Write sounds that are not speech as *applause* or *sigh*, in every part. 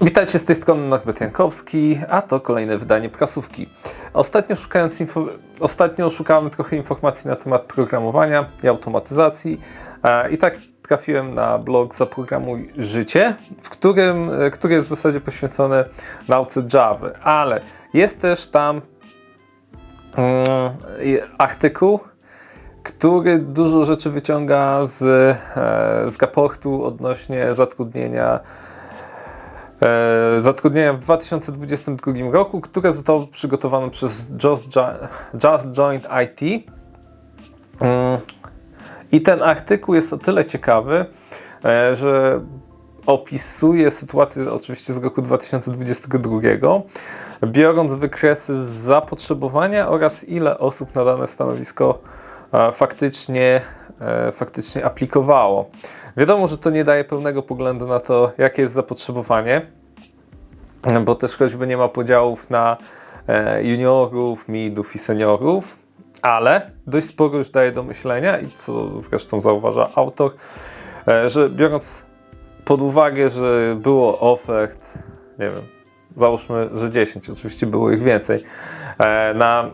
Witajcie z tej strony Norbert Jankowski, a to kolejne wydanie prasówki. Ostatnio, szukając info... Ostatnio szukałem trochę informacji na temat programowania i automatyzacji e, i tak trafiłem na blog Zaprogramuj Życie, w którym, e, który jest w zasadzie poświęcony nauce Java, ale jest też tam mm, artykuł, który dużo rzeczy wyciąga z, e, z raportu odnośnie zatrudnienia zatrudnienia w 2022 roku, które zostało przygotowane przez Just, Just Joint IT. Mm. I ten artykuł jest o tyle ciekawy, e, że opisuje sytuację oczywiście z roku 2022, biorąc wykresy z zapotrzebowania oraz ile osób na dane stanowisko e, faktycznie, e, faktycznie aplikowało. Wiadomo, że to nie daje pełnego poglądu na to, jakie jest zapotrzebowanie, bo też choćby nie ma podziałów na e, juniorów, midów i seniorów, ale dość sporo już daje do myślenia i co zresztą zauważa autor, e, że biorąc pod uwagę, że było ofert, nie wiem, załóżmy, że 10, oczywiście było ich więcej, e, na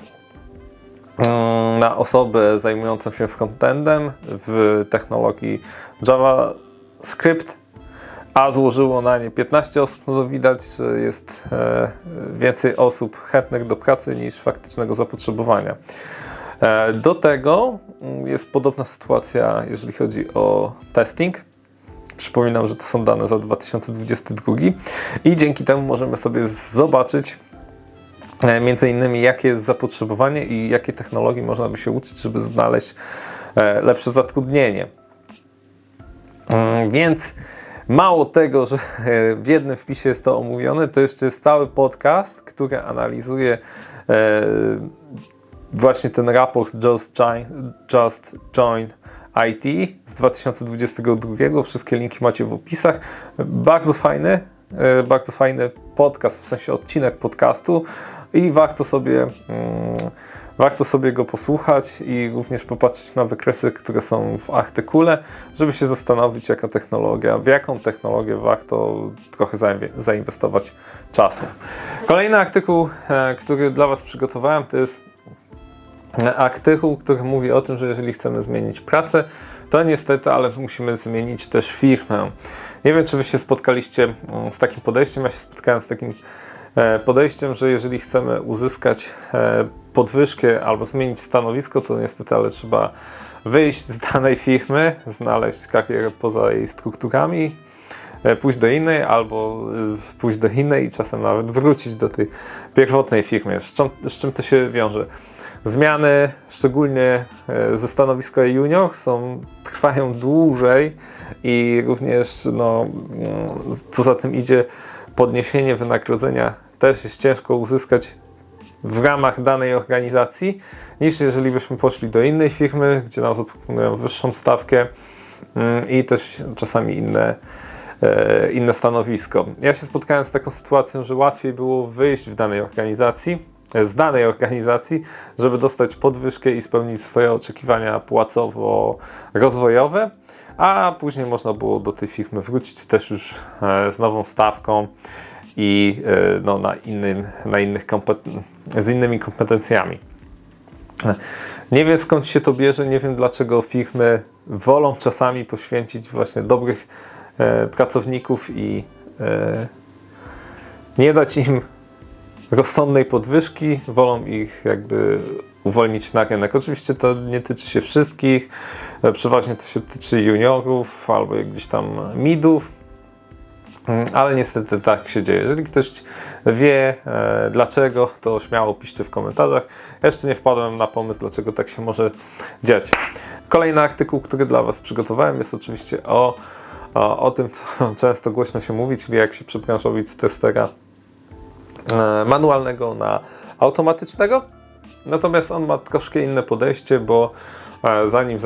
mm, na osobę zajmującą się frontendem w technologii JavaScript, a złożyło na nie 15 osób, no to widać, że jest e, więcej osób chętnych do pracy niż faktycznego zapotrzebowania. E, do tego mm, jest podobna sytuacja, jeżeli chodzi o testing. Przypominam, że to są dane za 2022 i dzięki temu możemy sobie zobaczyć, E, między innymi jakie jest zapotrzebowanie i jakie technologii można by się uczyć, żeby znaleźć lepsze zatrudnienie. Mm, więc mało tego, że *laughs* w jednym wpisie jest to omówione, to jeszcze jest cały podcast, który analizuje e, właśnie ten raport Just Join, Just Join IT z 2022. Wszystkie linki macie w opisach. Bardzo fajny, bardzo fajny podcast, w sensie odcinek podcastu i warto sobie, mm, warto sobie go posłuchać i również popatrzeć na wykresy, które są w artykule, żeby się zastanowić, jaka technologia, w jaką technologię warto trochę zainwestować czasu. Kolejny artykuł, e, który dla Was przygotowałem, to jest artykuł, który mówi o tym, że jeżeli chcemy zmienić pracę, to niestety, ale musimy zmienić też firmę. Nie wiem, czy Wy się spotkaliście mm, z takim podejściem. Ja się spotkałem z takim podejściem, że jeżeli chcemy uzyskać e, podwyżkę albo zmienić stanowisko, to niestety, ale trzeba wyjść z danej firmy, znaleźć karierę poza jej strukturami, e, pójść do innej albo pójść do innej i czasem nawet wrócić do tej pierwotnej firmy. Z czym, z czym to się wiąże? Zmiany, szczególnie ze stanowiska junior, są, trwają dłużej i również, no, co za tym idzie, podniesienie wynagrodzenia też jest ciężko uzyskać w ramach danej organizacji, niż jeżeli byśmy poszli do innej firmy, gdzie nam zaproponują wyższą stawkę mm, i też czasami inne, e, inne stanowisko. Ja się spotkałem z taką sytuacją, że łatwiej było wyjść w danej organizacji, z danej organizacji, żeby dostać podwyżkę i spełnić swoje oczekiwania płacowo-rozwojowe, a później można było do tej firmy wrócić też już e, z nową stawką i e, no, na, innym, na innych z innymi kompetencjami. Nie wiem skąd się to bierze, nie wiem dlaczego firmy wolą czasami poświęcić właśnie dobrych e, pracowników i e, nie dać im rozsądnej podwyżki, wolą ich jakby uwolnić na rynek. Oczywiście to nie tyczy się wszystkich, e, przeważnie to się tyczy juniorów albo gdzieś tam midów, ale niestety tak się dzieje. Jeżeli ktoś wie e, dlaczego, to śmiało piszcie w komentarzach. Jeszcze nie wpadłem na pomysł, dlaczego tak się może dziać. Kolejny artykuł, który dla Was przygotowałem, jest oczywiście o, o, o tym, co *laughs* często głośno się mówi, czyli jak się przebranżowić z testera e, manualnego na automatycznego. Natomiast on ma troszkę inne podejście, bo zanim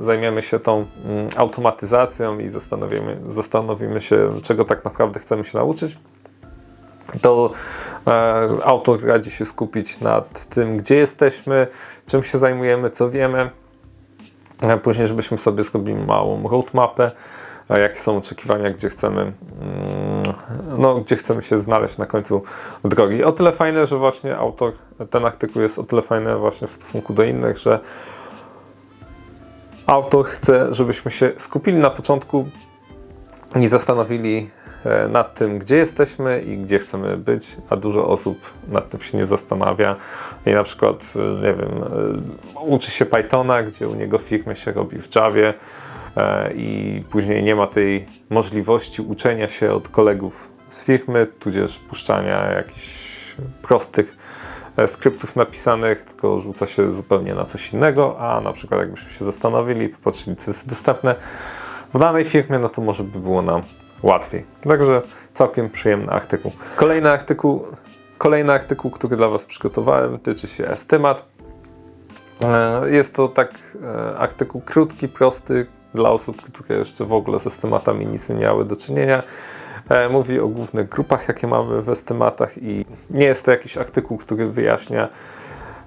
zajmiemy, się tą mm, automatyzacją i zastanowimy, zastanowimy się, czego tak naprawdę chcemy się nauczyć, to e, autor radzi się skupić nad tym, gdzie jesteśmy, czym się zajmujemy, co wiemy. Później, żebyśmy sobie zrobili małą roadmapę a jakie są oczekiwania, gdzie chcemy, mm, no, gdzie chcemy się znaleźć na końcu drogi. O tyle fajne, że właśnie autor, ten artykuł jest o tyle fajny właśnie w stosunku do innych, że autor chce, żebyśmy się skupili na początku i zastanowili e, nad tym, gdzie jesteśmy i gdzie chcemy być, a dużo osób nad tym się nie zastanawia. I na przykład, e, nie wiem, e, uczy się Pythona, gdzie u niego w firmie się robi w Javie i później nie ma tej możliwości uczenia się od kolegów z firmy, tudzież puszczania jakichś prostych skryptów napisanych, tylko rzuca się zupełnie na coś innego, a na przykład jakbyśmy się zastanowili, popatrzyli, co jest dostępne w danej firmie, no to może by było nam łatwiej. Także całkiem przyjemny artykuł. Kolejny artykuł, kolejny artykuł, który dla Was przygotowałem, tyczy się estymat. E, Jest to tak e, artykuł krótki, prosty dla osób, które jeszcze w ogóle z estymatami nic nie miały do czynienia. E, Mówi o głównych grupach, jakie mamy w estymatach i nie jest to jakiś artykuł, który wyjaśnia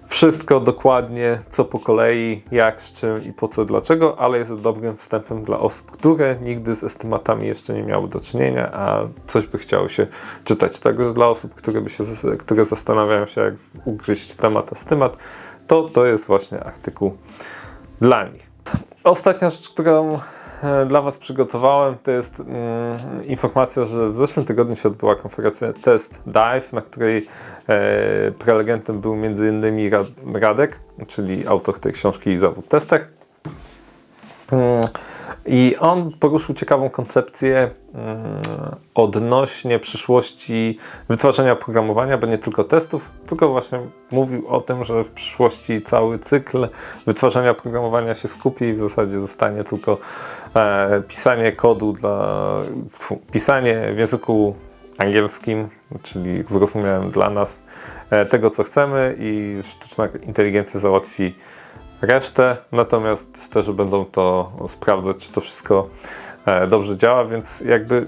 wszystko dokładnie, co po kolei, jak, z czym i po co, dlaczego, ale jest dobrym wstępem dla osób, które nigdy z estymatami jeszcze nie miały do czynienia, a coś by chciało się czytać. Także dla osób, które, by się, które zastanawiają się, jak ugryźć temat estymat, to to jest właśnie artykuł dla nich. Ostatnia rzecz, którą dla Was przygotowałem, to jest mm, informacja, że w zeszłym tygodniu się odbyła konferencja Test Dive, na której e, prelegentem był m.in. Rad, Radek, czyli autor tej książki i zawód tester. Mm, I on poruszył ciekawą koncepcję mm, odnośnie przyszłości wytwarzania oprogramowania, bo nie tylko testów, tylko właśnie mówił o tym, że w przyszłości cały cykl wytwarzania oprogramowania się skupi i w zasadzie zostanie tylko e, pisanie kodu dla pisanie w języku angielskim, czyli zrozumiałym dla nas e, tego, co chcemy i sztuczna inteligencja załatwi resztę, natomiast testerzy będą to sprawdzać, czy to wszystko e, dobrze działa, więc jakby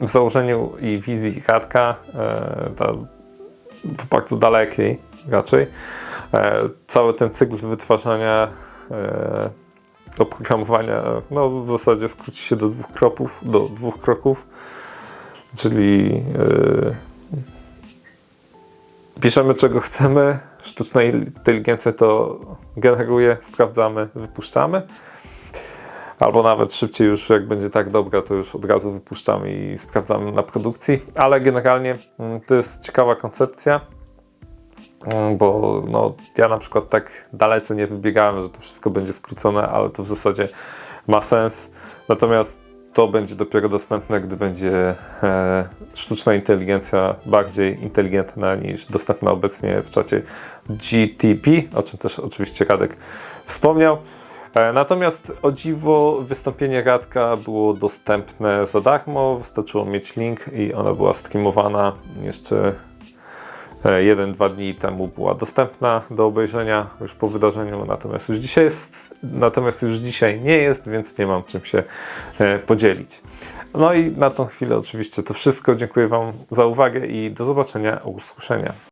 w założeniu i wizji Radka, e, ta, bardzo dalekiej raczej, e, cały ten cykl wytwarzania oprogramowania no, w zasadzie skróci się do dwóch kroków, do dwóch kroków, czyli piszemy czego chcemy, sztuczna inteligencja to generuje, sprawdzamy, wypuszczamy. Albo nawet szybciej już jak będzie tak dobra, to już od razu wypuszczamy i sprawdzamy na produkcji. Ale generalnie mm, to jest ciekawa koncepcja, mm, bo no, ja na przykład tak dalece nie wybiegałem, że to wszystko będzie skrócone, ale to w zasadzie ma sens. Natomiast to będzie dopiero dostępne, gdy będzie e, sztuczna inteligencja bardziej inteligentna niż dostępna obecnie w czacie GTP, o czym też oczywiście Radek wspomniał. E, natomiast o dziwo wystąpienie Radka było dostępne za darmo, wystarczyło mieć link i ona była streamowana jeszcze e, jeden, dwa dni temu była dostępna do obejrzenia już po wydarzeniu, natomiast już dzisiaj jest, natomiast już dzisiaj nie jest, więc nie mam czym się e, podzielić. No i na tą chwilę oczywiście to wszystko. Dziękuję Wam za uwagę i do zobaczenia, usłyszenia.